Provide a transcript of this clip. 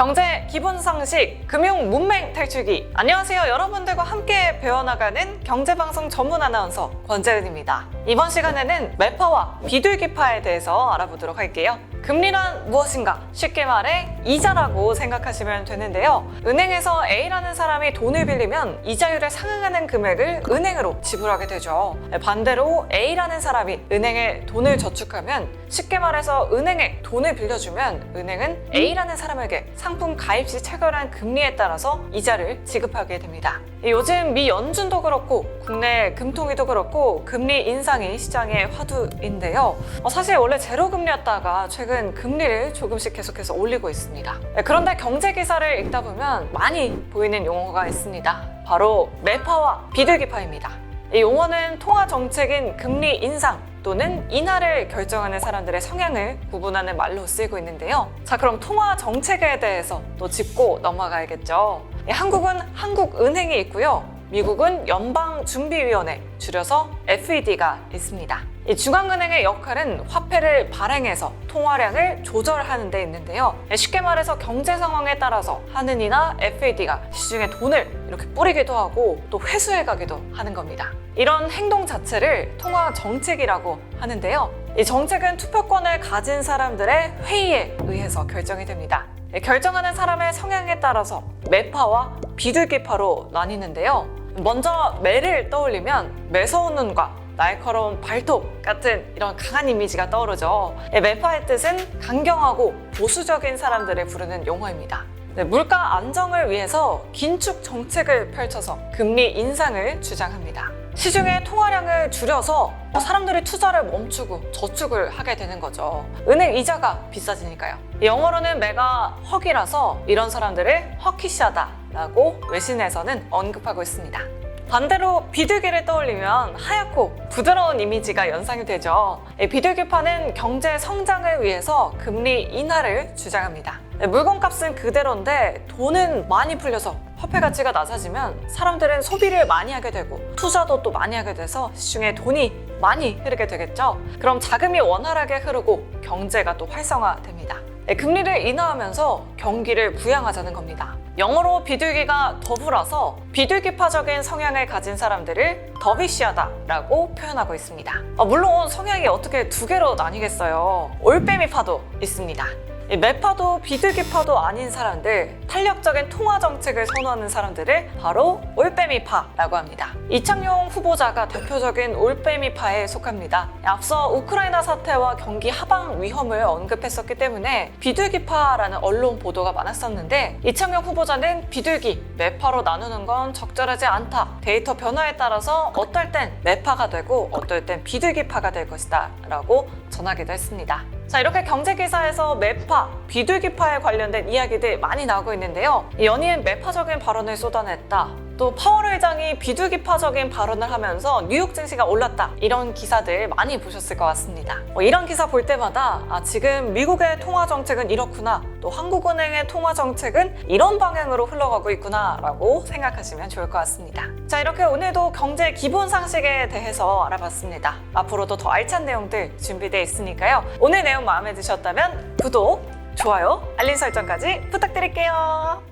경제 기본 상식 금융 문맹 탈출기. 안녕하세요. 여러분들과 함께 배워나가는 경제방송 전문 아나운서 권재은입니다. 이번 시간에는 매파와 비둘기파에 대해서 알아보도록 할게요 금리란 무엇인가? 쉽게 말해 이자라고 생각하시면 되는데요. 은행에서 A라는 사람이 돈을 빌리면 이자율에 상응하는 금액을 은행으로 지불하게 되죠. 반대로 A라는 사람이 은행에 돈을 저축하면 쉽게 말해서 은행에 돈을 빌려주면 은행은 A라는 사람에게 상품 가입 시 체결한 금리에 따라서 이자를 지급하게 됩니다. 요즘 미 연준도 그렇고 국내 금통위도 그렇고 금리 인상이 시장의 화두인데요. 어, 사실 원래 제로 금리였다가 최근 금리를 조금씩 계속해서 올리고 있습니다. 네, 그런데 경제 기사를 읽다 보면 많이 보이는 용어가 있습니다. 바로 매파와 비둘기파입니다. 이 용어는 통화 정책인 금리 인상 또는 인하를 결정하는 사람들의 성향을 구분하는 말로 쓰이고 있는데요. 자, 그럼 통화 정책에 대해서 또 짚고 넘어가야겠죠. 예, 한국은 한국은행이 있고요. 미국은 연방준비위원회, 줄여서 FED가 있습니다. 이 중앙은행의 역할은 화폐를 발행해서 통화량을 조절하는 데 있는데요. 예, 쉽게 말해서 경제 상황에 따라서 하느니나 FED가 시중에 돈을 이렇게 뿌리기도 하고 또 회수해 가기도 하는 겁니다. 이런 행동 자체를 통화 정책이라고 하는데요. 이 정책은 투표권을 가진 사람들의 회의에 의해서 결정이 됩니다. 예, 결정하는 사람의 성향에 따라서 매파와 비둘기파로 나뉘는데요. 먼저 매를 떠올리면 매서운 눈과 날카로운 발톱 같은 이런 강한 이미지가 떠오르죠. 예, 매파의 뜻은 강경하고 보수적인 사람들을 부르는 용어입니다. 네, 물가 안정을 위해서 긴축 정책을 펼쳐서 금리 인상을 주장합니다. 시중의 통화량을 줄여서 사람들이 투자를 멈추고 저축을 하게 되는 거죠. 은행 이자가 비싸지니까요. 영어로는 매가 헉이라서 이런 사람들을 헉키시하다라고 외신에서는 언급하고 있습니다. 반대로 비둘기를 떠올리면 하얗고 부드러운 이미지가 연상이 되죠. 이 비둘기파는 경제 성장을 위해서 금리 인하를 주장합니다. 네, 물건값은 그대로인데 돈은 많이 풀려서 화폐 가치가 낮아지면 사람들은 소비를 많이 하게 되고 투자도 또 많이 하게 돼서 시중에 돈이 많이 흐르게 되겠죠. 그럼 자금이 원활하게 흐르고 경제가 또 활성화됩니다. 네, 금리를 인하하면서 경기를 부양하자는 겁니다. 영어로 비둘기가 더불어서 비둘기파적인 성향을 가진 사람들을 더비시하다라고 표현하고 있습니다. 어, 물론 성향이 어떻게 두 개로 나뉘겠어요. 올빼미파도 있습니다. 이 매파도 비둘기파도 아닌 사람들, 탄력적인 통화 정책을 선호하는 사람들을 바로 올빼미파라고 합니다. 이창용 후보자가 대표적인 올빼미파에 속합니다. 앞서 우크라이나 사태와 경기 하방 위험을 언급했었기 때문에 비둘기파라는 언론 보도가 많았었는데 이창용 후보자는 비둘기, 매파로 나누는 건 적절하지 않다. 데이터 변화에 따라서 어떨 땐 매파가 되고 어떨 땐 비둘기파가 될 것이다 라고 전하기도 했습니다. 자 이렇게 경제 기사에서 매파, 비둘기파에 관련된 이야기들 많이 나오고 있는데요. 이 연이은 매파적인 발언을 쏟아냈다. 또 파월 회장이 비둘기파적인 발언을 하면서 뉴욕 증시가 올랐다. 이런 기사들 많이 보셨을 것 같습니다. 어, 이런 기사 볼 때마다 아, 지금 미국의 통화 정책은 이렇구나. 또 한국은행의 통화 정책은 이런 방향으로 흘러가고 있구나라고 생각하시면 좋을 것 같습니다. 자 이렇게 오늘도 경제 기본 상식에 대해서 알아봤습니다. 앞으로도 더 알찬 내용들 준비되어 있으니까요. 오늘 내용 마음에 드셨다면 구독, 좋아요, 알림 설정까지 부탁드릴게요.